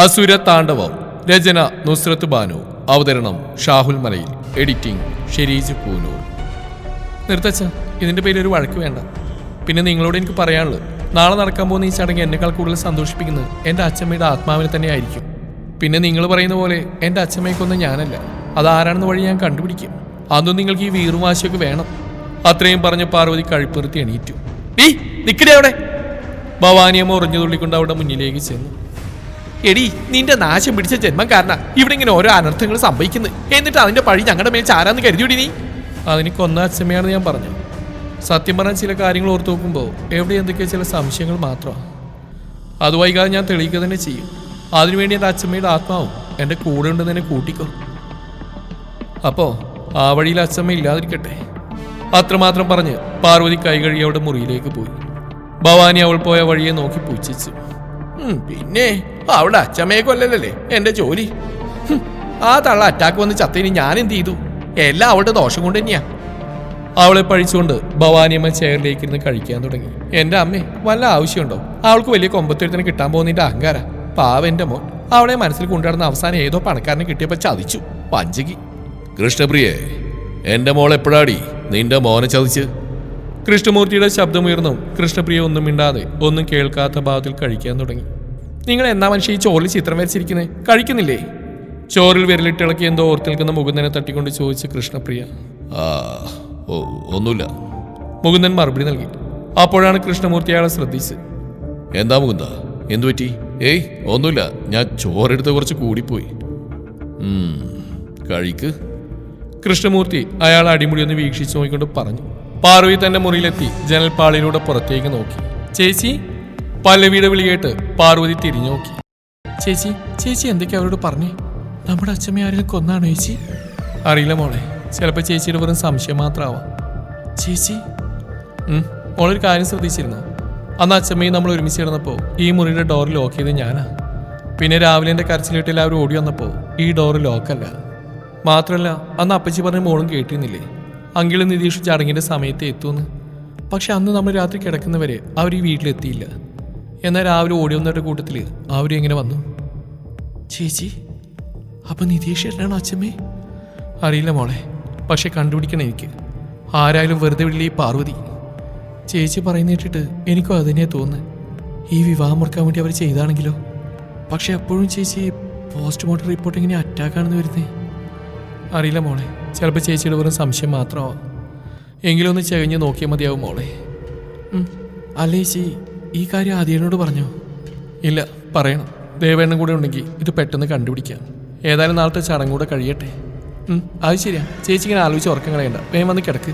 അസുര താണ്ഡവം രചന നുസ്രത്ത് ബാനു. അവതരണം ഷാഹുൽ മലയിൽ. എഡിറ്റിംഗ് ഷെരീജ് പൂനൂർ നിർത്തച്ച ഇതിന്റെ പേരിൽ ഒരു വഴക്ക് വേണ്ട. പിന്നെ നിങ്ങളോട് എനിക്ക് പറയാനുള്ളത് നാളെ നടക്കാൻ പോകുന്ന ഈ ചടങ്ങ് എന്നെക്കാൾ കൂടുതൽ സന്തോഷിപ്പിക്കുന്നത് എന്റെ അച്ഛമ്മയുടെ ആത്മാവിനെ തന്നെ ആയിരിക്കും പിന്നെ നിങ്ങൾ പറയുന്ന പോലെ എന്റെ അച്ഛമ്മയ്ക്കൊന്നും ഞാനല്ല. അതാരാണെന്ന് വഴി ഞാൻ കണ്ടുപിടിക്കും. അന്നും നിങ്ങൾക്ക് ഈ വീറും വാശിയൊക്കെ വേണം. അത്രയും പറഞ്ഞ പാർവതി കഴിപ്പിറുത്തി എണീറ്റു. നീ നിൽക്കടേ അവിടെ? ഭവാനിയമ്മ ഉറഞ്ഞു തുള്ളിക്കൊണ്ട് അവിടെ മുന്നിലേക്ക് ചെന്നു. എടി നിന്റെ നാശം പിടിച്ച ജന്മം കാരണം ഇവിടെ ഇങ്ങനെ ഓരോ അനർത്ഥങ്ങൾ സംഭവിക്കുന്നു എന്നിട്ട് അതിന്റെ പഴി ഞങ്ങളുടെ മേൽ ചാരാന്ന് കരുതിയോടി നീ? അതിന് കൊന്ന ഞാൻ പറഞ്ഞു. സത്യം പറഞ്ഞ ചില കാര്യങ്ങൾ ഓർത്തു നോക്കുമ്പോൾ എവിടെ എന്തൊക്കെയോ ചില സംശയങ്ങൾ മാത്രമാണ്. അത് വൈകാതെ ഞാൻ തെളിയിക്കുക തന്നെ ചെയ്യും. അതിനുവേണ്ടി എന്റെ അച്ഛമ്മയുടെ ആത്മാവും എന്റെ കൂടെ ഉണ്ടെന്ന് തന്നെ കൂട്ടിക്കോ. അപ്പോ ആ വഴിയിൽ അച്ഛമ്മ ഇല്ലാതിരിക്കട്ടെ. അത്രമാത്രം പറഞ്ഞ് പാർവതി കൈകഴുകി അവിടെ മുറിയിലേക്ക് പോയി. ഭവാനി അവൾ പോയ വഴിയെ നോക്കി പുച്ഛിച്ചു "ഉം, പിന്നെ അവിടെ അച്ഛമ്മയെ കൊല്ലല്ലേ എന്റെ ജോലി. ആ തള്ള അറ്റാക്ക് വന്ന് ചത്തതിന് ഞാൻ എന്ത് ചെയ്തു? എല്ലാം അവളുടെ ദോഷം കൊണ്ട് തന്നെയാ. അവളെ പഴിച്ചുകൊണ്ട് ഭവാനിയമ്മ ചെയറിലേക്ക് ഇരുന്ന് കഴിക്കാൻ തുടങ്ങി. എന്റെ അമ്മേ വല്ല ആവശ്യമുണ്ടോ? അവൾക്ക് വലിയ കൊമ്പത്തിരുത്തിന് കിട്ടാൻ പോകുന്നതിന്റെ അഹങ്കാര. പാവന്റെ മോൻ. അവളെ മനസ്സിൽ കൊണ്ടുനടന്ന അവസാനം ഏതോ പണക്കാരനെ കിട്ടിയപ്പോ ചതിച്ചു. പഞ്ചകി കൃഷ്ണപ്രിയേ എന്റെ മോൾ എപ്പോഴാടി നിന്റെ മോനെ ചതിച്ച്? കൃഷ്ണമൂർത്തിയുടെ ശബ്ദമുയർന്നു കൃഷ്ണപ്രിയ ഒന്നും മിണ്ടാതെ ഒന്നും കേൾക്കാത്ത ഭാവത്തിൽ കഴിക്കാൻ തുടങ്ങി. നിങ്ങൾ എന്നാ മനുഷ്യ ഈ ചോറിൽ ചിത്രം വരച്ചിരിക്കുന്നത് കഴിക്കുന്നില്ലേ? ചോറിൽ വിരലിട്ടിളക്കി എന്തോ ഓർത്ത് നിൽക്കുന്ന മുകുന്ദനെ തട്ടിക്കൊണ്ട് ചോദിച്ച കൃഷ്ണപ്രിയ. ഒന്നുമില്ല. മുകുന്ദൻ മറുപടി നൽകി. അപ്പോഴാണ് കൃഷ്ണമൂർത്തി അയാളെ ശ്രദ്ധിച്ച് എന്താ മുകുന്ദ? എന്തു പറ്റി? ഏയ് ഒന്നുമില്ല. ഞാൻ ചോറെടുത്ത് കുറച്ച് കൂടിപ്പോയി. കഴിക്ക്. കൃഷ്ണമൂർത്തി അയാൾ അടിമുടി ഒന്ന് വീക്ഷിച്ചു നോക്കിക്കൊണ്ട് പറഞ്ഞു. പാർവതി തന്റെ മുറിയിലെത്തി ജനൽപ്പാളിലൂടെ പുറത്തേക്ക് നോക്കി. ചേച്ചി പല്ലവിയുടെ വിളി കേട്ട് പാർവതി തിരിഞ്ഞു നോക്കി ചേച്ചി ചേച്ചി എന്തൊക്കെയാ അവരോട് പറഞ്ഞേ? നമ്മുടെ അച്ഛമ്മ ആരെങ്കിലും കൊന്നാണോ ചേച്ചി? അറിയില്ല മോളെ. ചിലപ്പോൾ ചേച്ചിയുടെ വെറും സംശയം മാത്രമാവാം. ചേച്ചി? മോളൊരു കാര്യം ശ്രദ്ധിച്ചിരുന്നു. അന്ന് അച്ഛമ്മയും നമ്മൾ ഒരുമിച്ച് കിടന്നപ്പോൾ ഈ മുറിയുടെ ഡോർ ലോക്ക് ചെയ്ത് ഞാനാ. പിന്നെ രാവിലെ എന്റെ കരച്ചിലിട്ട് എല്ലാവരും ഓടി വന്നപ്പോൾ ഈ ഡോർ ലോക്കല്ല മാത്രമല്ല അന്ന് അപ്പച്ചി പറഞ്ഞ മോളും കേട്ടിരുന്നില്ലേ? അങ്കിളും നിതീഷ് ചടങ്ങിന്റെ സമയത്ത് എത്തുമെന്ന് പക്ഷെ അന്ന് നമ്മൾ രാത്രി കിടക്കുന്നവരെ അവർ ഈ വീട്ടിലെത്തിയില്ല. എന്നാൽ രാവിലെ ഓടി വന്നവരുടെ കൂട്ടത്തിൽ അവരും എങ്ങനെ വന്നു? ചേച്ചി അപ്പൊ നിതീഷ് ഏട്ടനാണോ അച്ഛമ്മേ? അറിയില്ല മോളെ പക്ഷെ കണ്ടുപിടിക്കണം എനിക്ക്. ആരായാലും വെറുതെ വിടില്ല ഈ പാർവതി. ചേച്ചി പറയുന്ന കേട്ടിട്ട് എനിക്കും അത് തന്നെയാണ് തോന്നുന്നത്. ഈ വിവാഹം മുറക്കാൻ വേണ്ടി അവർ ചെയ്താണെങ്കിലോ? പക്ഷെ എപ്പോഴും ചേച്ചി പോസ്റ്റ്മോർട്ടം റിപ്പോർട്ട് എങ്ങനെ അറ്റാക്കാണെന്ന് വരുന്നേ. അറിയില്ല മോളെ ചിലപ്പോൾ ചേച്ചിയുടെ വെറും സംശയം മാത്രമാവാം എങ്കിലും ഒന്ന് ചകഞ്ഞ് നോക്കിയാൽ മതിയാവും മോളെ. അല്ലേ ചേച്ചി ഈ കാര്യം ആദ്യനോട് പറഞ്ഞോ? ഇല്ല പറയണം. ദേവേണ്ണം കൂടെ ഉണ്ടെങ്കിൽ ഇത് പെട്ടെന്ന് കണ്ടുപിടിക്കാം. ഏതായാലും നാളത്തെ ചടങ്ങ് കൂടെ കഴിയട്ടെ. അത് ശരിയാ. ചേച്ചി ഇങ്ങനെ ആലോചിച്ച് ഉറക്കം കളയണ്ട. വേഗം വന്ന് കിടക്ക്.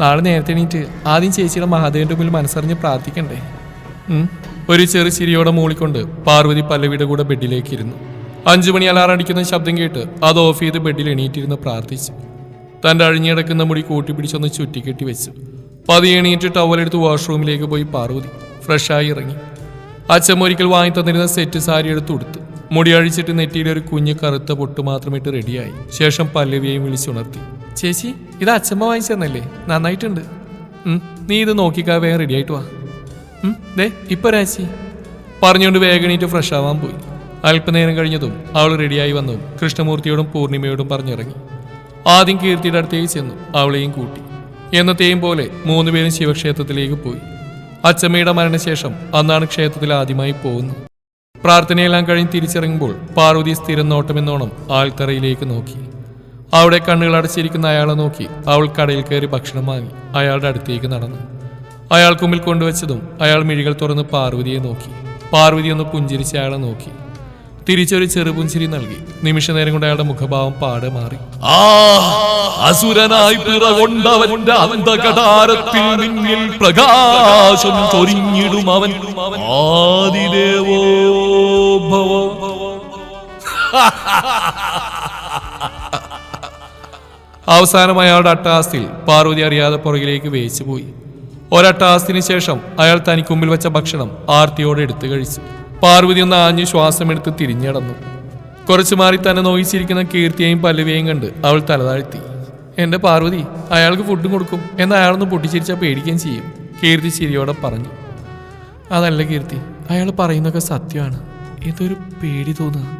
നാളെ നേരത്തെ എണീറ്റ് ആദ്യം ചേച്ചിയുടെ മഹാദേവന്റെ മുമ്പിൽ മനസ്സറിഞ്ഞ് പ്രാർത്ഥിക്കണ്ടേ? ഒരു ചെറു ചിരിയോടെ മൂളിക്കൊണ്ട് പാർവതി പല്ലവിയുടെ കൂടെ ബെഡിലേക്ക് ഇരുന്നു. അഞ്ചു മണി അലാറടിക്കുന്ന ശബ്ദം കേട്ട് അത് ഓഫ് ചെയ്ത് ബെഡിൽ എണീറ്റിരുന്ന് പ്രാർത്ഥിച്ചു. തന്റെ അഴിഞ്ഞിടക്കുന്ന മുടി കൂട്ടിപ്പിടിച്ചൊന്ന് ചുറ്റിക്കെട്ടി വെച്ചു. പതിയെ എണീറ്റ് ടവലെടുത്ത് വാഷ്റൂമിലേക്ക് പോയി പാർവതി. ഫ്രഷായി ഇറങ്ങി. അച്ഛൻ ഒരിക്കൽ വാങ്ങി തന്നിരുന്ന സെറ്റ് സാരി എടുത്ത് ഉടുത്തു. മുടി അഴിച്ചിട്ട് നെറ്റിയിലെ ഒരു കുഞ്ഞ് കറുത്ത പൊട്ട് മാത്രമിട്ട് റെഡിയായി ശേഷം പല്ലവിയെയും വിളിച്ചുണർത്തി. ചേച്ചി ഇത് അച്ഛമ്മ വാങ്ങിച്ചെന്നല്ലേ നന്നായിട്ടുണ്ട്. നീ ഇത് നോക്കിക്കാ വേഗം റെഡി ആയിട്ട് വാ. ദേ ഇപ്പൊ രാച്ചി പറഞ്ഞുകൊണ്ട് വേഗം എണീറ്റ് ഫ്രഷ് ആവാൻ പോയി. അല്പനേരം കഴിഞ്ഞതും അവൾ റെഡിയായി വന്നതും കൃഷ്ണമൂർത്തിയോടും പൂർണിമയോടും പറഞ്ഞിറങ്ങി. ആദ്യം കീർത്തിയുടെ അടുത്തേക്ക് ചെന്നു. അവളെയും കൂട്ടി. എന്നത്തെയും പോലെ മൂന്നുപേരും ശിവക്ഷേത്രത്തിലേക്ക് പോയി. അച്ചമ്മയുടെ മരണശേഷം അന്നാണ് ക്ഷേത്രത്തിൽ ആദ്യമായി പോകുന്നത്. പ്രാർത്ഥനയെല്ലാം കഴിഞ്ഞ് തിരിച്ചിറങ്ങുമ്പോൾ പാർവതി സ്ഥിരം നോട്ടമെന്നോണം ആൾത്തറയിലേക്ക് നോക്കി. അവിടെ കണ്ണുകൾ അടച്ചിരിക്കുന്ന അയാളെ നോക്കി അവൾ കടയിൽ കയറി ഭക്ഷണം വാങ്ങി. അയാളുടെ അടുത്തേക്ക് നടന്നു. അയാൾക്ക് മുമ്പിൽ കൊണ്ടുവച്ചതും അയാൾ മിഴികൾ തുറന്ന് പാർവതിയെ നോക്കി. പാർവതി ഒന്ന് പുഞ്ചിരിച്ച് അയാളെ നോക്കി. തിരിച്ചൊരു ചെറുപുഞ്ചിരി നൽകി. നിമിഷ നേരം കൊണ്ട് അയാളുടെ മുഖഭാവം പാടെ മാറി. ആ അസുരനായി പിറകൊണ്ടവന്റെ അന്ധകടാരത്തിൽ നിന്നിൽ പ്രകാശം ചൊരിഞ്ഞിടും അവൻ. ആദിദേവോ ഭവ അവസാനം അയാളുടെ അട്ടാസ്തിൽ പാർവതി അറിയാതെ പുറകിലേക്ക് വേച്ചു പോയി ഒരട്ടാസ്തിന് ശേഷം അയാൾ തനിക്ക് മുമ്പിൽ വെച്ച ഭക്ഷണം ആർത്തിയോടെ എടുത്തു കഴിച്ചു. പാർവതി ഒന്ന് ആഞ്ഞു ശ്വാസമെടുത്ത് തിരിഞ്ഞടന്നു. കുറച്ചു മാറി തന്നെ നോയിച്ചിരിക്കുന്ന കീർത്തിയെയും പല്ലവിയെയും കണ്ട് അവൾ തലതാഴ്ത്തി. എന്റെ പാർവതി അയാൾക്ക് ഫുഡും കൊടുക്കും. എന്ന് അയാളൊന്ന് പൊട്ടിച്ചിരിച്ചാൽ പേടിക്കുകയും ചെയ്യും കീർത്തി ചിരിയോടെ പറഞ്ഞു. അതല്ല കീർത്തി അയാൾ പറയുന്നൊക്കെ സത്യമാണ്. ഇതൊരു പേടി തോന്നുക.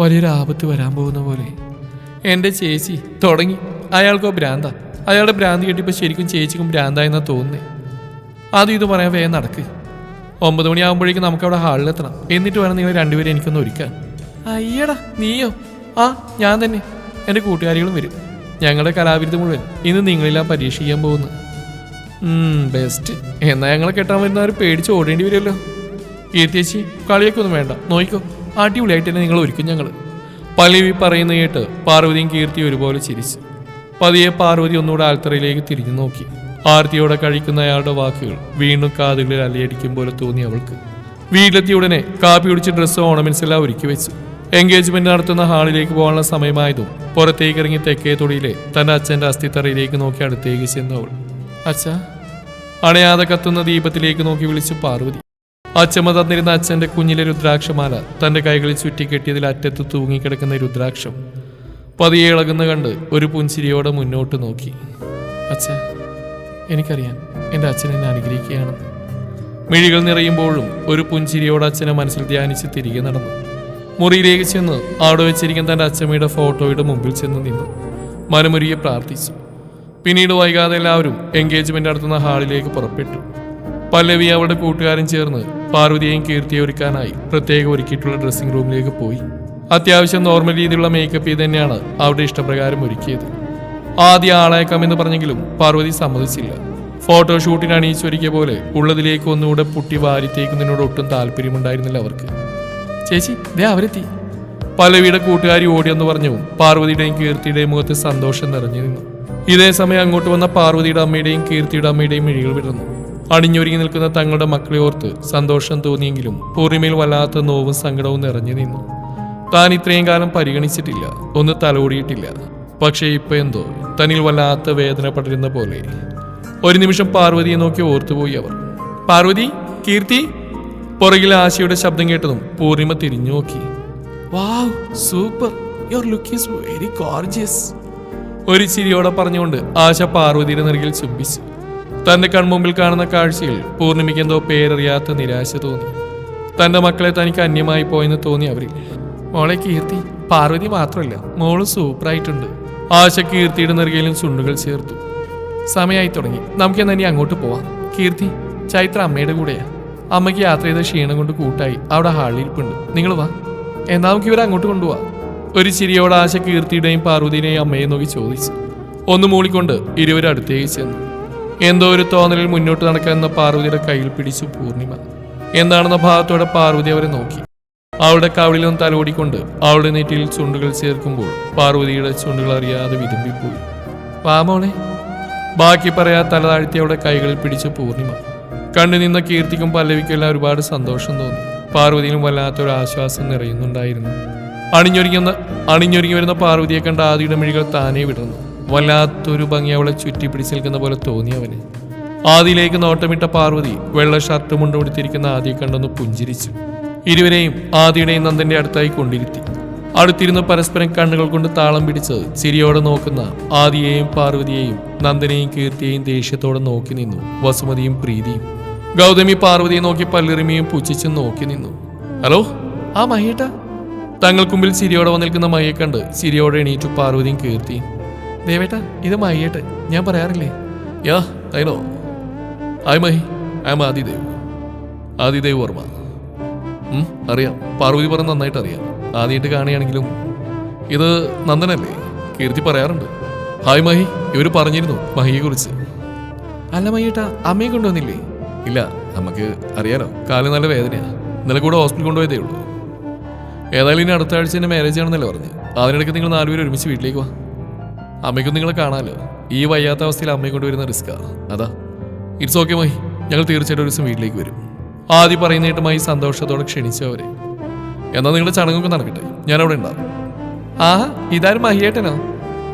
വലിയൊരു ആപത്ത് വരാൻ പോകുന്ന പോലെ. എന്റെ ചേച്ചി തുടങ്ങി. അയാൾക്കോ ഭ്രാന്ത. അയാളുടെ ഭ്രാന്തി കിട്ടിയപ്പോൾ ശരിക്കും ചേച്ചിക്കും ഭ്രാന്തായെന്നാ തോന്നുന്നേ. അത് ഇത് പറയാൻ വേഗം നടക്ക്. ഒമ്പത് മണിയാകുമ്പോഴേക്കും നമുക്ക് അവിടെ ഹാളിൽ എത്തണം. എന്നിട്ട് വേണം നിങ്ങൾ രണ്ടുപേരും എനിക്കൊന്ന് ഒരുക്കാൻ. അയ്യടാ നീയോ? ആ ഞാൻ തന്നെ. എന്റെ കൂട്ടുകാരികളും വരും. ഞങ്ങളുടെ കലാവിരുദ്ധ മുഴുവൻ ഇന്ന് നിങ്ങളെല്ലാം പരീക്ഷിക്കാൻ പോകുന്നു. ബെസ്റ്റ് എന്നാൽ ഞങ്ങളെ കെട്ടാൻ വരുന്ന വരുന്നവർ പേടിച്ച് ഓടേണ്ടി വരുമല്ലോ. കീർത്തിയേച്ചി കളിയൊക്കെ ഒന്നും വേണ്ട. നോയിക്കോ. അടിപൊളിയായിട്ട് തന്നെ നിങ്ങൾ ഒരുക്കും ഞങ്ങൾ പലവി പറയുന്ന കേട്ട് പാർവതിയും കീർത്തി ഒരുപോലെ ചിരിച്ചു. പതിയെ പാർവതി ഒന്നുകൂടെ ആൽത്തറയിലേക്ക് തിരിഞ്ഞു നോക്കി. ആർത്തിയോടെ കഴിക്കുന്ന അയാളുടെ വാക്കുകൾ വീണ്ടും കാതുകളിൽ അലയടിക്കും പോലെ തോന്നി അവൾക്ക്. വീട്ടിലെത്തിയ ഉടനെ കാപ്പി കുടിച്ച് ഡ്രസ്സ് ഓണമെന്റ്സ് എല്ലാം ഒരുക്കി വെച്ചു. എൻഗേജ്മെന്റ് നടത്തുന്ന ഹാളിലേക്ക് പോകാനുള്ള സമയമായതും പുറത്തേക്ക് ഇറങ്ങി തെക്കേ തൊടിയിലെ തന്റെ അച്ഛന്റെ അസ്ഥിത്തറയിലേക്ക് നോക്കി അടുത്തേക്ക് ചെന്നു അവൾ. അച്ഛാ. അണയാതെ കത്തുന്ന ദീപത്തിലേക്ക് നോക്കി വിളിച്ചു പാർവതി. അച്ഛമ്മ തന്നിരുന്ന അച്ഛന്റെ കുഞ്ഞിലെ രുദ്രാക്ഷമാല തന്റെ കൈകളിൽ ചുറ്റിക്കെട്ടിയതിൽ അറ്റത്ത് തൂങ്ങിക്കിടക്കുന്ന രുദ്രാക്ഷം പതിയെ ഇളകുന്ന കണ്ട് ഒരു പുഞ്ചിരിയോടെ മുന്നോട്ട് നോക്കി. അച്ഛ. എനിക്കറിയാം. എന്റെ അച്ഛൻ എന്നെ അനുഗ്രഹിക്കുകയാണ്. മിഴികൾ നിറയുമ്പോഴും ഒരു പുഞ്ചിരിയോട് അച്ഛനെ മനസ്സിൽ ധ്യാനിച്ച് തിരികെ നടന്നു. മുറിയിലേക്ക് ചെന്ന് അവിടെ വെച്ചിരിക്കുന്ന തന്റെ അച്ഛമ്മയുടെ ഫോട്ടോയുടെ മുമ്പിൽ ചെന്ന് നിന്നു. മനമുരുകെ പ്രാർത്ഥിച്ചു. പിന്നീട് വൈകാതെ എല്ലാവരും എൻഗേജ്മെന്റ് നടത്തുന്ന ഹാളിലേക്ക് പുറപ്പെട്ടു. പല്ലവി അവളുടെ കൂട്ടുകാരും ചേർന്ന് പാർവതിയെയും കീർത്തിയെ ഒരുക്കാനായി പ്രത്യേകം ഒരുക്കിയിട്ടുള്ള ഡ്രസ്സിംഗ് റൂമിലേക്ക് പോയി. അത്യാവശ്യം നോർമൽ രീതിയിലുള്ള മേക്കപ്പ് തന്നെയാണ് അവിടെ ഇഷ്ടപ്രകാരം ഒരുക്കിയത്. ആദ്യം എന്ന് പറഞ്ഞെങ്കിലും പാർവതി സമ്മതിച്ചില്ല. ഫോട്ടോഷൂട്ടിന് അണിയിച്ചൊരുക്കിയ പോലെ ഉള്ളതിലേക്ക് ഒന്നുകൂടെ പുട്ടി വാരിത്തേക്കുന്നതിനോട് ഒട്ടും താല്പര്യമുണ്ടായിരുന്നില്ല അവർക്ക്. ചേച്ചി ദേ അവരെത്തി. പലവിയുടെ കൂട്ടുകാരി ഓടിയെന്ന് പറഞ്ഞു പാർവതിയുടെയും കീർത്തിയുടെയും മുഖത്ത് സന്തോഷം നിറഞ്ഞു നിന്നു. ഇതേ സമയം അങ്ങോട്ട് വന്ന പാർവതിയുടെ അമ്മയുടെയും കീർത്തിയുടെ അമ്മയുടെയും മിഴികൾ വിടുന്നു അണിഞ്ഞൊരുങ്ങി നിൽക്കുന്ന തങ്ങളുടെ മക്കളെ ഓർത്ത് സന്തോഷം തോന്നിയെങ്കിലും പൂർണിമയിൽ വല്ലാത്ത നോവും സങ്കടവും നിറഞ്ഞു നിന്നു. താൻ ഇത്രയും കാലം പരിഗണിച്ചിട്ടില്ല. ഒന്ന് തലോടിയിട്ടില്ല. പക്ഷേ ഇപ്പൊ എന്തോ? തന്നിൽ വല്ലാത്ത വേദന പടരുന്ന പോലെ. ഒരു നിമിഷം പാർവതിയെ നോക്കി ഓർത്തുപോയി അവർ. പാർവതി കീർത്തി? പുറകിൽ ആശയുടെ ശബ്ദം കേട്ടതും പൂർണിമ തിരിഞ്ഞു നോക്കി. Wow super. Your look is very gorgeous ഒരു ചിരിയോടെ പറഞ്ഞുകൊണ്ട് ആശ പാർവതിയുടെ നെറുകിൽ ചുംബിച്ചു. തന്റെ കൺമുമ്പിൽ കാണുന്ന കാഴ്ചയിൽ പൂർണിമയ്ക്ക് എന്തോ പേരറിയാത്ത നിരാശ തോന്നി. തന്റെ മക്കളെ തനിക്ക് അന്യമായി പോയെന്ന് തോന്നി അവരിൽ. മോളെ കീർത്തി പാർവതി മാത്രമല്ല മോൾ സൂപ്പറായിട്ടുണ്ട് ആശ കീർത്തിയുടെ നെറുകയിലും ചുണ്ടുകൾ ചേർത്തു. സമയമായി തുടങ്ങി. നമുക്ക് എന്നാ ഇനി അങ്ങോട്ട് പോവാം. കീർത്തി ചൈത്ര അമ്മയുടെ കൂടെയാ. അമ്മയ്ക്ക് യാത്ര ചെയ്ത ക്ഷീണം കൊണ്ട് കൂട്ടായി. അവിടെ ഹാളിൽ ഇരിപ്പുണ്ട്. നിങ്ങൾ വാ. എന്നാ നമുക്ക് ഇവരെ അങ്ങോട്ട് കൊണ്ടുപോവാം. ഒരു ചിരിയോടെ ആശ കീർത്തിയുടെയും പാർവതിയുടെയും അമ്മയെ നോക്കി ചോദിച്ചു. ഒന്ന് മൂളിക്കൊണ്ട് ഇരുവരും അടുത്തേക്ക് ചെന്നു. എന്തോ ഒരു തോന്നലിൽ മുന്നോട്ട് നടക്കാൻ എന്ന പാർവതിയുടെ കയ്യിൽ പിടിച്ചു പൂർണിമ. എന്താണെന്ന ഭാഗത്തോടെ പാർവതി അവരെ നോക്കി. അവളുടെ കവിളിലും തലോടിക്കൊണ്ട് അവളുടെ നെറ്റിയിൽ ചുണ്ടുകൾ ചേർക്കുമ്പോൾ പാർവതിയുടെ ചുണ്ടുകൾ അറിയാതെ വിതുമ്പിപ്പോയി. പാമോളെ ബാക്കി പറയാ തല താഴ്ത്തി അവളുടെ കൈകളിൽ പിടിച്ച പൂർണിമ. കണ്ടു നിന്ന കീർത്തിക്കും പല്ലവിക്കും എല്ലാം ഒരുപാട് സന്തോഷം തോന്നി. പാർവതിയിലും വല്ലാത്തൊരു ആശ്വാസം നിറയുന്നുണ്ടായിരുന്നു. അണിഞ്ഞൊരുങ്ങുന്ന അണിഞ്ഞൊരുങ്ങി വരുന്ന പാർവതിയെ കണ്ട ആദിയുടെ മിഴികൾ താനേ വിടർന്നു. വല്ലാത്തൊരു ഭംഗി അവളെ ചുറ്റി പിടിച്ചു നിൽക്കുന്ന പോലെ തോന്നി അവന്. ആദിയിലേക്ക് നോട്ടമിട്ട പാർവതി വെള്ള ഷർട്ട് മുണ്ടുകൊടുത്തിരിക്കുന്ന ആദിയെ കണ്ടൊന്ന് പുഞ്ചിരിച്ചു. ഇരുവരെയും ആദിയുടെയും നന്ദന്റെ അടുത്തായി കൊണ്ടിരുത്തി. അടുത്തിരുന്ന് പരസ്പരം കണ്ണുകൾ കൊണ്ട് താളം പിടിച്ച് ചിരിയോടെ നോക്കുന്ന ആദിയെയും പാർവതിയെയും നന്ദനെയും കീർത്തിയെയും ദേഷ്യത്തോടെ നോക്കി നിന്നു. വസുമതിയും പ്രീതിയും. ഗൗതമി പാർവതിയെ നോക്കി പല്ലിറിമയും പുച്ഛിച്ചും നോക്കി നിന്നു. ഹലോ ആ മഹിയേട്ട തങ്ങൾക്ക് മുമ്പിൽ ചിരിയോടെ വന്നിരിക്കുന്ന മഹിയെ കണ്ട് ചിരിയോടെ എണീറ്റു പാർവതിയും കീർത്തിയും. ദേവേട്ട ഇത് മഹിയേട്ട് ഞാൻ പറയാറില്ലേ? Ya I know I Mahi. I'm Adidev. Adidev Varma. അറിയാം. പാർവതി പറഞ്ഞ നന്നായിട്ട് അറിയാം. ആദ്യമായിട്ട് കാണുകയാണെങ്കിലും ഇത് നന്ദനല്ലേ? കീർത്തി പറയാറുണ്ട്. ഹായ് മഹി ഇവർ പറഞ്ഞിരുന്നു മഹിയെ കുറിച്ച് അല്ല മഹിയേട്ടാ അമ്മയെ കൊണ്ടുവന്നില്ലേ? ഇല്ല നമുക്ക് അറിയാലോ. കാലം നല്ല വേദനയാ. ഇന്നലെ കൂടെ ഹോസ്പിറ്റൽ കൊണ്ടുപോയതേ ഉള്ളൂ. ഏതായാലും ഇനി അടുത്ത ആഴ്ച എന്റെ മാരേജ് ആണെന്നല്ലേ പറഞ്ഞു. അതിനിടയ്ക്ക് നിങ്ങൾ നാലുപേരും ഒരുമിച്ച് വീട്ടിലേക്ക് വാ. അമ്മയ്ക്കും നിങ്ങളെ കാണാമല്ലോ ഈ വയ്യാത്ത അവസ്ഥയിൽ അമ്മയെ കൊണ്ടുവരുന്ന റിസ്ക്കാണ് അതാ. It's okay Mahi. ഞങ്ങൾ തീർച്ചയായിട്ടും ഒരു ദിവസം വീട്ടിലേക്ക് വരും. ആദ്യം പറയുന്നേട്ടുമായി സന്തോഷത്തോടെ ക്ഷണിച്ചു അവരെ എന്നാൽ നിങ്ങളുടെ ചടങ്ങൊക്കെ നടക്കട്ടെ. ഞാൻ അവിടെ ഉണ്ടാവും. ആഹ് ഇതാരും മഹിയേട്ടനോ?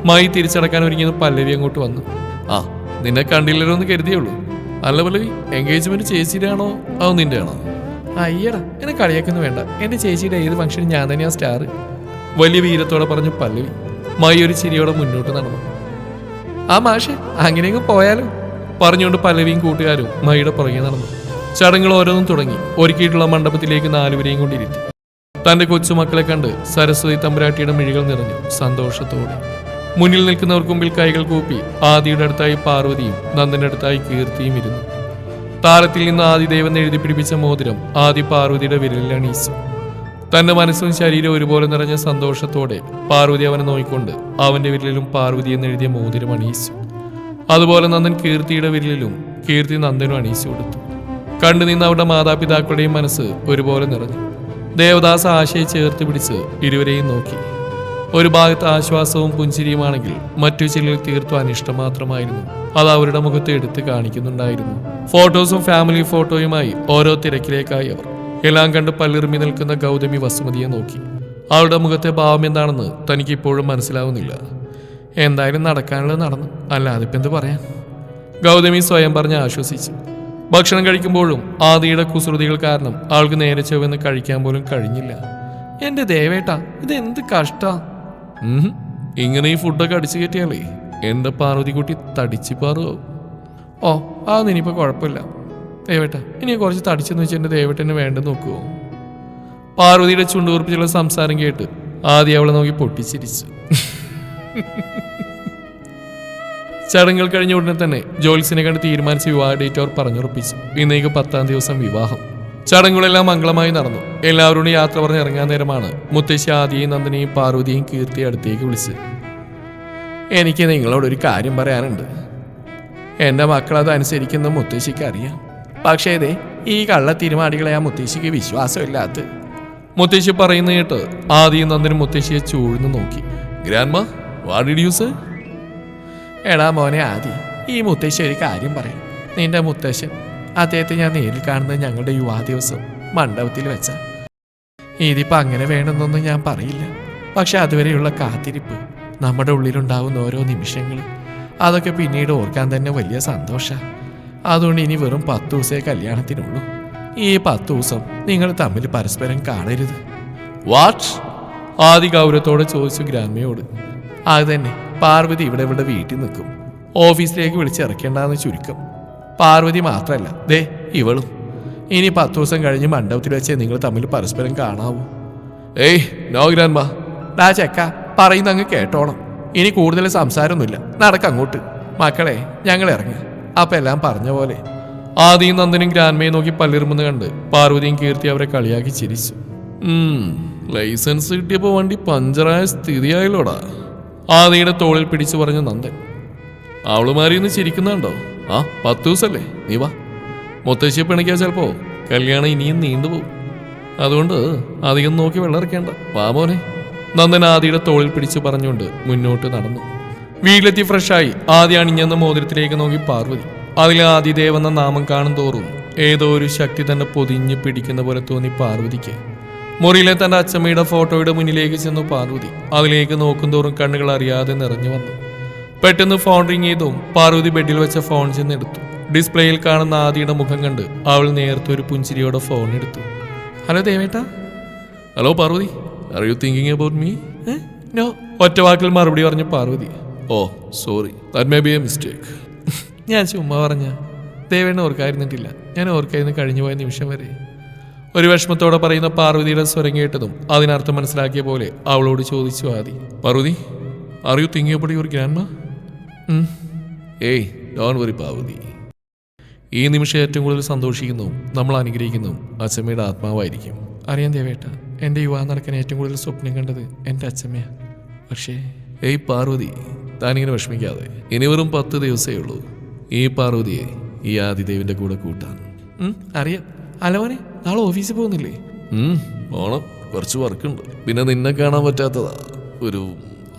മൈ തിരിച്ചടക്കാൻ ഒരുങ്ങിയത് പല്ലവി അങ്ങോട്ട് വന്നു. ആ നിന്നെ കണ്ടില്ലല്ലോ എന്ന് കരുതിയുള്ളൂ. അല്ല പല്ലവി എൻഗേജ്മെന്റ് ചേച്ചിയുടെ ആണോ അതോ നിന്റെ ആണോ അയ്യടാ എന്നെ കളിയാക്കുന്നു വേണ്ട. എന്റെ ചേച്ചിയുടെ ഏത് ഫംഗ്ഷനും ഞാൻ തന്നെയാ സ്റ്റാർ വലിയ വീരത്തോടെ പറഞ്ഞു പല്ലവി മായി ഒരു ചിരിയോടെ മുന്നോട്ട് നടന്നു. ആ മാഷെ അങ്ങനെയെങ്കിലും പോയാലോ? പറഞ്ഞുകൊണ്ട് പല്ലവിയും കൂട്ടുകാരും മൈയുടെ പുറകെ നടന്നു. ചടങ്ങുകൾ ഓരോന്നും തുടങ്ങി. ഒരുക്കിയിട്ടുള്ള മണ്ഡപത്തിലേക്ക് നാലുപേരെയും കൊണ്ടിരുത്തി. തന്റെ കൊച്ചുമക്കളെ കണ്ട് സരസ്വതി തമ്പുരാട്ടിയുടെ മിഴികൾ നിറഞ്ഞു സന്തോഷത്തോടെ. മുന്നിൽ നിൽക്കുന്നവർക്ക് മുമ്പിൽ കൈകൾ കൂപ്പി ആദിയുടെ അടുത്തായി പാർവതിയും നന്ദന്റെ അടുത്തായി കീർത്തിയും ഇരുന്നു. താരത്തിൽ നിന്ന് ആദിദേവൻ എഴുതി പിടിപ്പിച്ച മോതിരം ആദി പാർവതിയുടെ വിരലിൽ അണീച്ചു തന്റെ മനസ്സും ശരീരവും ഒരുപോലെ നിറഞ്ഞ സന്തോഷത്തോടെ പാർവതി അവനെ നോയിക്കൊണ്ട് അവന്റെ വിരലിലും പാർവതി എന്ന് എഴുതിയ മോതിരം അണിയിച്ചു അതുപോലെ നന്ദൻ കീർത്തിയുടെ വിരലിലും കീർത്തി നന്ദനും അണിയിച്ചു കൊടുത്തു. കണ്ടു നിന്ന് അവരുടെ മാതാപിതാക്കളുടെയും മനസ്സ് ഒരുപോലെ നിറഞ്ഞു. ദേവദാസ് ആശയെ ചേർത്ത് പിടിച്ച് ഇരുവരെയും നോക്കി. ഒരു ഭാഗത്ത് ആശ്വാസവും പുഞ്ചിരിയുമാണെങ്കിൽ മറ്റു ചിലർ തീർത്തും അനിഷ്ടം മാത്രമായിരുന്നു അത് അവരുടെ മുഖത്ത് എടുത്ത് കാണിക്കുന്നുണ്ടായിരുന്നു. ഫോട്ടോസും ഫാമിലി ഫോട്ടോയുമായി ഓരോ തിരക്കിലേക്കായി അവർ. എല്ലാം കണ്ട് പല്ലിറുമി നിൽക്കുന്ന ഗൗതമി വസുമതിയെ നോക്കി. അവളുടെ മുഖത്തെ ഭാവം എന്താണെന്ന് തനിക്ക് ഇപ്പോഴും മനസ്സിലാവുന്നില്ല. എന്തായാലും നടക്കാനുള്ളത് നടന്നു. അല്ലാതെ ഇപ്പം എന്ത് പറയാം ഗൗതമി സ്വയം പറഞ്ഞ് ആശ്വസിച്ചു. ഭക്ഷണം കഴിക്കുമ്പോഴും ആദിയുടെ കുസൃതികൾ കാരണം ആൾക്ക് നേരെ ചെവെന്ന് കഴിക്കാൻ പോലും കഴിഞ്ഞില്ല. എന്റെ ദേവേട്ടാ ഇത് എന്ത് കഷ്ടാ ഇങ്ങനെ ഈ ഫുഡൊക്കെ അടിച്ചു കയറ്റിയാലേ എന്റെ പാർവതിക്കുട്ടി തടിച്ചു പാറുവോ? ഓ അതൊന്നും ഇനിയിപ്പോ കുഴപ്പമില്ല. ദേവേട്ട ഇനി കുറച്ച് തടിച്ചെന്ന് വെച്ചാൽ എന്റെ ദേവേട്ടനെ വേണ്ടെന്ന് നോക്കുവോ? പാർവതിയുടെ ചുണ്ടുകുറിപ്പിച്ചുള്ള സംസാരം കേട്ട് ആദ്യം അവളെ നോക്കി പൊട്ടിച്ചിരിച്ചു. ചടങ്ങുകൾ കഴിഞ്ഞ ഉടനെ തന്നെ ജോൽസിനെ കണ്ട് തീരുമാനിച്ച വിവാഹ ഡേറ്റ് അവർ പറഞ്ഞുറപ്പിച്ചു. ഇന്നേക്ക് പത്താം ദിവസം വിവാഹം. ചടങ്ങുകളെല്ലാം മംഗളമായി നടന്നു. എല്ലാവരോടും യാത്ര പറഞ്ഞ് ഇറങ്ങാൻ നേരമാണ് മുത്തശ്ശി ആദിയും നന്ദിനിയും പാർവതിയും കീർത്തി അടുത്തേക്ക് വിളിച്ച് എനിക്ക് നിങ്ങളോട് ഒരു കാര്യം പറയാനുണ്ട്. എന്റെ മക്കൾ അത് അനുസരിക്കുന്ന മുത്തശ്ശിക്ക് അറിയാം. പക്ഷേ ഇതേ ഈ കള്ള തിരുമാടികളെ ആ മുത്തശ്ശിക്ക് വിശ്വാസമില്ലാത്ത. മുത്തശ്ശി പറയുന്ന കേട്ട് ആദിയും നന്ദനും മുത്തശ്ശിയെ ചൂഴ്ന്നു നോക്കി. Grandma what did you say? എടാ മോനെ ആദി ഈ മുത്തശ്ശി ഒരു കാര്യം പറയാം. നിന്റെ മുത്തശ്ശൻ അദ്ദേഹത്തെ ഞാൻ നേരിൽ കാണുന്നത് ഞങ്ങളുടെ യുവാ ദിവസം മണ്ഡപത്തിൽ വെച്ച. ഇതിപ്പോ അങ്ങനെ വേണമെന്നൊന്നും ഞാൻ പറയില്ല. പക്ഷെ അതുവരെയുള്ള കാത്തിരിപ്പ് നമ്മുടെ ഉള്ളിലുണ്ടാവുന്ന ഓരോ നിമിഷങ്ങൾ അതൊക്കെ പിന്നീട് ഓർക്കാൻ തന്നെ വലിയ സന്തോഷമാണ് അതുകൊണ്ട് ഇനി വെറും പത്ത് ദിവസമേ കല്യാണത്തിനുള്ളൂ. ഈ പത്ത് ദിവസം നിങ്ങൾ തമ്മിൽ പരസ്പരം കാണരുത്. വാട്ട് ആദി ഗൗരവത്തോടെ ചോദിച്ചു ഗ്രാമയോട്. അത് തന്നെ. പാർവതി ഇവിടെ ഇവിടെ വീട്ടിൽ നിൽക്കും. ഓഫീസിലേക്ക് വിളിച്ചിറക്കേണ്ടെന്ന് ചുരുക്കം. പാർവതി മാത്രമല്ല ദേ ഇവളും. ഇനി പത്ത് ദിവസം കഴിഞ്ഞ് മണ്ഡപത്തിൽ വെച്ച് നിങ്ങൾ തമ്മിൽ പരസ്പരം കാണാവൂ. ഏയ് നോ ഗ്രാൻഡ്മ ഡാ ചെക്ക പറയുന്ന അങ്ങ് കേട്ടോണം. ഇനി കൂടുതൽ സംസാരമൊന്നുമില്ല. നടക്ക അങ്ങോട്ട്. മക്കളെ ഞങ്ങൾ ഇറങ്ങി. അപ്പൊ എല്ലാം പറഞ്ഞ പോലെ. ആദ്യം നന്ദനും ഗ്രാൻമയെ നോക്കി പല്ലിറുമെന്ന് കണ്ട് പാർവതിയും കീർത്തി അവരെ കളിയാക്കി ചിരിച്ചു. ലൈസൻസ് കിട്ടിയപ്പോൾ വണ്ടി പഞ്ചറായ സ്ഥിതിയായല്ലോടാ. ആദിയുടെ തോളിൽ പിടിച്ചു പറഞ്ഞ നന്ദൻ. അവളുമാരി ഇന്ന് ചിരിക്കുന്നുണ്ടോ? ആ പത്ത് ദിവസല്ലേ? നീ വാ. മുത്തശ്ശിയെ പിണിക്കാൻ ചിലപ്പോ. കല്യാണം ഇനിയും നീണ്ടുപോകും അതുകൊണ്ട് അധികം നോക്കി വെള്ളമിറക്കേണ്ട വാ മോനെ. നന്ദൻ ആദിയുടെ തോളിൽ പിടിച്ചു പറഞ്ഞുകൊണ്ട് മുന്നോട്ട് നടന്നു. വീട്ടിലെത്തി ഫ്രഷായി ആദ്യ അണിഞ്ഞെന്ന മോതിരത്തിലേക്ക് നോക്കി പാർവതി. അതിൽ ആദിദേവ് എന്ന നാമം കാണും തോറും ഏതോ ഒരു ശക്തി തന്നെ പൊതിഞ്ഞ് പിടിക്കുന്ന പോലെ തോന്നി പാർവതിക്ക്. മുറിയിലെ തന്റെ അച്ചമ്മയുടെ ഫോട്ടോയുടെ മുന്നിലേക്ക് ചെന്നു പാർവതി. അതിലേക്ക് നോക്കും തോറും കണ്ണുകൾ അറിയാതെ നിറഞ്ഞു വന്നു. പെട്ടെന്ന് ഫോൺ റിങ് ചെയ്തും പാർവതി ബെഡിൽ വെച്ച ഫോൺ ചെന്നെടുത്തു ഡിസ്പ്ലേയിൽ കാണുന്ന ആദിയുടെ മുഖം കണ്ട് അവൾ നേരത്തെ ഒരു പുഞ്ചിരിയോടെ ഫോൺ എടുത്തു. Hello ദേവേട്ടാ. Hello Parvathi. Are you thinking about me no ഒറ്റ വാക്കിൽ മറുപടി പറഞ്ഞു Parvathi. Oh sorry that may be a mistake ഞാൻ ചുമ്മാ പറഞ്ഞ. ദേവേണ്ണ ഓർക്കായിരുന്നിട്ടില്ല ഞാൻ ഓർക്കായിരുന്നു കഴിഞ്ഞു പോയ നിമിഷം വരെ. ഒരു വിഷമത്തോടെ പറയുന്ന പാർവതിയുടെ സ്വരം കേട്ടതും അതിനർത്ഥം മനസ്സിലാക്കിയ പോലെ അവളോട് ചോദിച്ചു ആദി. പാർവതി ആർ യു ഒരു grand hey don't worry Parvathi. ഈ നിമിഷം ഏറ്റവും കൂടുതൽ സന്തോഷിക്കുന്നതും നമ്മൾ അനുഗ്രഹിക്കുന്നതും അച്ഛമ്മയുടെ ആത്മാവായിരിക്കും. അറിയാൻ ദേവേട്ട എന്റെ യുവാ നടക്കാൻ ഏറ്റവും കൂടുതൽ സ്വപ്നം കണ്ടത് എന്റെ അച്ഛമ്മയാണ് പക്ഷേ ഏയ് പാർവതി താനിങ്ങനെ വിഷമിക്കാതെ. ഇനി വെറും പത്ത് ദിവസമേ ഉള്ളൂ. ഈ പാർവതിയെ ഈ ആദിദേവിന്റെ കൂടെ കൂട്ടാൻ അറിയാം. അലോനെ നാളെ ഓഫീസിൽ പോകുന്നില്ലേ? ഓണം കുറച്ച് വർക്കുണ്ട്. പിന്നെ നിന്നെ കാണാൻ പറ്റാത്തതാ. ഒരു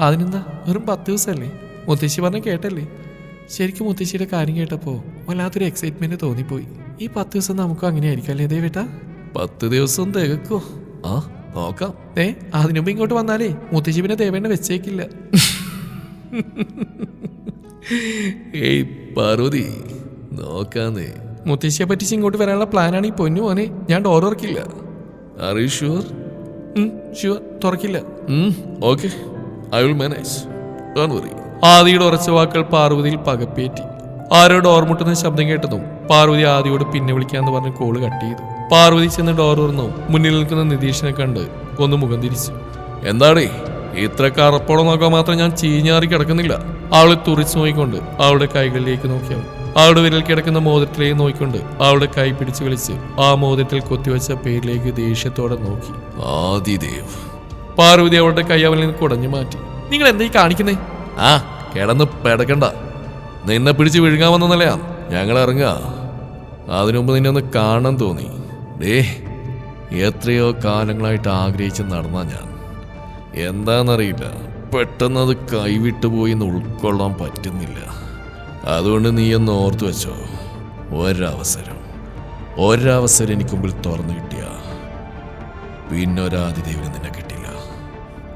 അതിനെന്താ? വെറും പത്ത് ദിവസമല്ലേ? മുത്തശ്ശി പറഞ്ഞ കേട്ടല്ലേ? ശരിക്കും മുത്തശ്ശിയുടെ കാര്യം കേട്ടപ്പോൾ വല്ലാത്തൊരു എക്സൈറ്റ്മെന്റ് തോന്നിപ്പോയി. ഈ പത്ത് ദിവസം നമുക്ക് അങ്ങനെ ആയിരിക്കും അല്ലേ ദേവേട്ടാ പത്ത് ദിവസം തികക്കോ? ആ നോക്കാം. ഏ അതിനു മുമ്പ് ഇങ്ങോട്ട് വന്നാലേ മുത്തശ്ശി പിന്നെ ദേവേണ്ണ വെച്ചേക്കില്ല. ഏയ് പാർവതി നോക്കാന്നേ. മുത്തശ്ശിയെ പറ്റിച്ച് ഇങ്ങോട്ട് വരാനുള്ള പ്ലാനാണ് ഈ പൊന്നു മോനെ ഞാൻ ഡോർ തുറക്കില്ല. ആർ യു ഷുവർ ഷുവർ തുറക്കില്ല. ഓക്കെ ഐ വിൽ മാനേജ് ആദിയുടെ ഉറച്ച വാക്കുകൾ പാർവതിയിൽ പകപ്പേറ്റി. ആരോ ഡോർ മുട്ടുന്ന ശബ്ദം കേട്ടതും പാർവതി ആദിയോട് പിന്നെ വിളിക്കാന്ന് പറഞ്ഞ് കോൾ കട്ട് ചെയ്തു. പാർവതി ചെന്ന് ഡോർ തുറന്നു. മുന്നിൽ നിൽക്കുന്ന നിതീഷിനെ കണ്ട് ഒന്ന് മുഖം തിരിച്ചു. എന്താടേ? ഇത്ര കറപ്പോടെ നോക്കാൻ മാത്രം ഞാൻ ചീഞ്ഞാറി കിടക്കുന്നില്ല. അവളെ തുറിച്ചു നോക്കിക്കൊണ്ട് അവളുടെ കൈകളിലേക്ക് നോക്കിയവൻ അവളുടെ വിരൽ കിടക്കുന്ന മോതിരത്തിലേക്ക് നോക്കിക്കൊണ്ട് അവളുടെ കൈ പിടിച്ചു വിളിച്ച് ആ മോതിരത്തിൽ കൊത്തിവെച്ച പേരിലേക്ക് ദേഷ്യത്തോടെ നോക്കി. ആദിദേവ്. പാർവതി അവളുടെ കൈ അവനിൽ നിന്ന് കുടഞ്ഞു മാറ്റി. നിങ്ങൾ എന്തായി കാണിക്കുന്നേ? ആ കിടന്ന് പെടക്കണ്ട. നിന്നെ പിടിച്ച് വിഴുങ്ങാൻ വന്നതല്ലയാ ഞങ്ങൾ ഇറങ്ങുക. അതിനു മുമ്പ് നിന്നെ ഒന്ന് കാണാൻ തോന്നി. ഡേ എത്രയോ കാലങ്ങളായിട്ട് ആഗ്രഹിച്ച് നടന്ന ഞാൻ. എന്താണെന്നറിയില്ല പെട്ടെന്ന് അത് കൈവിട്ടു പോയി എന്ന് ഉൾക്കൊള്ളാൻ പറ്റുന്നില്ല. അതുകൊണ്ട് നീ ഒന്ന് ഓർത്തു വെച്ചോ. ഒരവസരം. ഒരവസരം എനിക്ക് മുമ്പിൽ തുറന്നു കിട്ടിയ. പിന്നെ ഒരാതിദേവിന് നിന്നെ കിട്ടില്ല.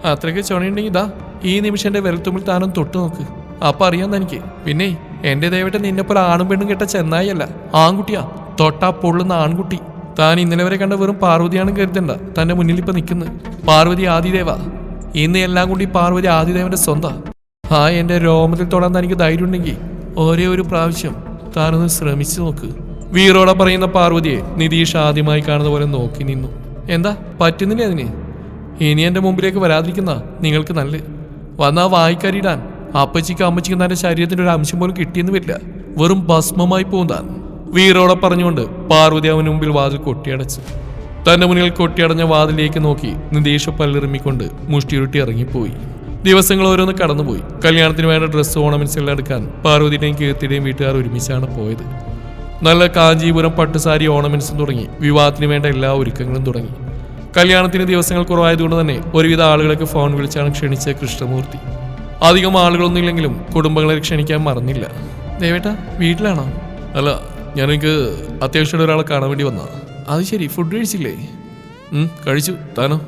അത്രയ്ക്ക് ചുണയുണ്ടെങ്കിൽ ഇതാ ഈ നിമിഷം എന്റെ വിരൽത്തുമ്പിൽ താനും തൊട്ടു നോക്ക്. അപ്പൊ അറിയാം എനിക്ക് പിന്നെ എന്റെ ദൈവത്തെ നിന്നെ പോലെ ആണും പെണ്ണും കെട്ട ചെന്നായല്ല. ആൺകുട്ടിയാ തൊട്ടാ പൊള്ളുന്ന ആൺകുട്ടി. താൻ ഇന്നലെ വരെ കണ്ട വെറും പാർവതിയാണ് കരുതണ്ട. തന്റെ മുന്നിൽ ഇപ്പൊ നിൽക്കുന്നത് പാർവതി ആദിദേവ. ഇന്ന് എല്ലാം കൂടി പാർവതി ആദിദേവന്റെ സ്വന്തം. ആ എന്റെ രോമത്തിൽ തൊടാൻ തനിക്ക് ധൈര്യം ഉണ്ടെങ്കിൽ ഒരേ ഒരു പ്രാവശ്യം താനൊന്ന് ശ്രമിച്ചു നോക്ക്. വീറോടെ പറയുന്ന പാർവതിയെ നിതീഷ് ആദ്യമായി കാണുന്ന പോലെ നോക്കി നിന്നു. എന്താ? പറ്റുന്നില്ല അതിന്? ഇനി എന്റെ മുമ്പിലേക്ക് വരാതിരിക്കുന്ന നിങ്ങൾക്ക് നല്ല. വന്നാ വായിക്കരിയിടാൻ അപ്പച്ചിക്ക് അമ്മച്ചിക്ക് തന്റെ ശരീരത്തിന്റെ ഒരു അംശം പോലും കിട്ടിയെന്ന് വരില്ല. വെറും ഭസ്മമായി പോകും താൻ. വീറോടെ പറഞ്ഞുകൊണ്ട് പാർവതി അവന് മുമ്പിൽ വാതിൽ കൊട്ടിയടച്ചു. തന്റെ മുന്നിൽ കൊട്ടിയടഞ്ഞ വാതിലേക്ക് നോക്കി നിതീഷ് പല്ലിറുമ്മിക്കൊണ്ട് മുഷ്ടിയുരുട്ടി ഇറങ്ങിപ്പോയി. ദിവസങ്ങൾ ഓരോന്ന് കടന്നുപോയി. കല്യാണത്തിന് വേണ്ട ഡ്രസ്സ് ഓണമെന്റ്സ് എല്ലാം എടുക്കാൻ പാർവതിയുടെയും കീർത്തിയുടെയും വീട്ടുകാർ ഒരുമിച്ചാണ് പോയത്. നല്ല കാഞ്ചീപുരം പട്ടുസാരി ഓണമെന്റ്സും തുടങ്ങി. വിവാഹത്തിന് വേണ്ട എല്ലാ ഒരുക്കങ്ങളും തുടങ്ങി. കല്യാണത്തിന് ദിവസങ്ങൾ കുറവായതുകൊണ്ട് തന്നെ ഒരുവിധ ആളുകളൊക്കെ ഫോൺ വിളിച്ചാണ് ക്ഷണിച്ച കൃഷ്ണമൂർത്തി. അധികം ആളുകളൊന്നും ഇല്ലെങ്കിലും കുടുംബങ്ങളെ ക്ഷണിക്കാൻ മറന്നില്ല. ദേവേട്ട വീട്ടിലാണോ? അല്ല ഞാൻ എനിക്ക് അത്യാവശ്യമായിട്ട് ഒരാളെ കാണാൻ വേണ്ടി വന്നാ അത് ശരി ഫുഡ് കഴിച്ചില്ലേ? കഴിച്ചു. താനോ?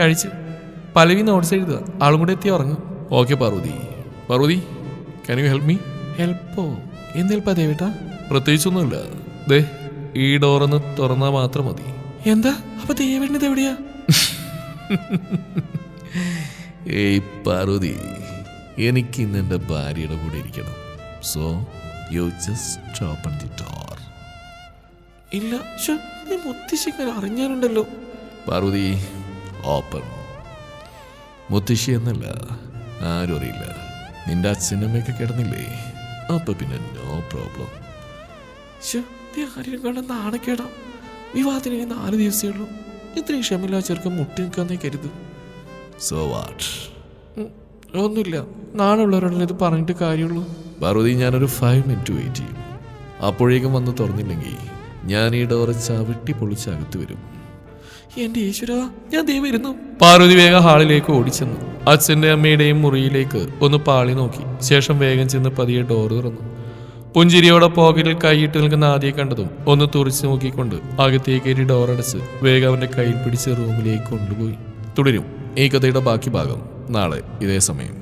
കഴിച്ചു. പലവി നോട്ട്സ് എഴുതുക. ആളും കൂടെ എത്തി ഉറങ്ങും. Okay Parvathi. Parvathi can you help me ഹെൽപ്പോ എന്ത് ഹെൽപ്പാ ദേവേട്ടാ പ്രത്യേകിച്ചൊന്നുമില്ല. ദേ ഈ ഡോറൊന്ന് തുറന്നാൽ മാത്രം മതി. എന്താ? അപ്പൊ ദേവേട്ടത് എവിടെയാ? ഏയ് പാർവതി. എനിക്ക് ഇന്ന് എന്റെ ഭാര്യയുടെ കൂടെ ഇരിക്കണം. So you just open the door ഇല്ല മുത്തശ്ശിക്കാൻ അറിഞ്ഞാലുണ്ടല്ലോ. പാർവതി ഓപ്പൺ മുത്തശ്ശി എന്നല്ല ആരും അറിയില്ല. നിന്റെ അച്ഛനമ്മയൊക്കെ കിടന്നില്ലേ? അപ്പൊ പിന്നെ നോ പ്രോബ്ലം നീ ആരെയും കണ്ട നാണക്കേടാ. വിവാഹത്തിന് നാല് ദിവസമേ ഉള്ളൂ. ഇത്രയും ക്ഷമില്ലാ ചെറുക്കം മുട്ടി നിൽക്കാന്നേ കരുതും. സോ വാട്ട് ഒന്നുമില്ല. നാളെയുള്ളവരോടല്ലേ ഇത് പറഞ്ഞിട്ട് കാര്യമുള്ളൂ. പാർവതി ഞാനൊരു ഫൈവ് മിനിറ്റ് വെയിറ്റ് ചെയ്യും. അപ്പോഴേക്കും വന്ന് തുറന്നില്ലെങ്കിൽ ഞാൻ ഈ ഡോറ് ചവിട്ടി പൊളിച്ച് അകത്ത് വരും. എന്റെ ഈശ്വര ഞാൻ ദേ വരുന്നു പാർവതി വേഗം ഹാളിലേക്ക് ഓടിച്ചെന്നു. അച്ഛന്റെ അമ്മയുടെയും മുറിയിലേക്ക് ഒന്ന് പാളി നോക്കി. ശേഷം വേഗം ചെന്ന് പതിയെ ഡോർ തുറന്നു. പുഞ്ചിരിയോടെ പോക്കറ്റിൽ കൈയിട്ട് നിൽക്കുന്ന ആദ്യം കണ്ടതും ഒന്ന് തുറച്ചു നോക്കിക്കൊണ്ട് അകത്തേക്ക് കയറി ഡോർ അടച്ച് വേഗം അവന്റെ കയ്യിൽ പിടിച്ച് റൂമിലേക്ക് കൊണ്ടുപോയി. തുടരും. ഈ കഥയുടെ ബാക്കി ഭാഗം നാളെ ഇതേ സമയം.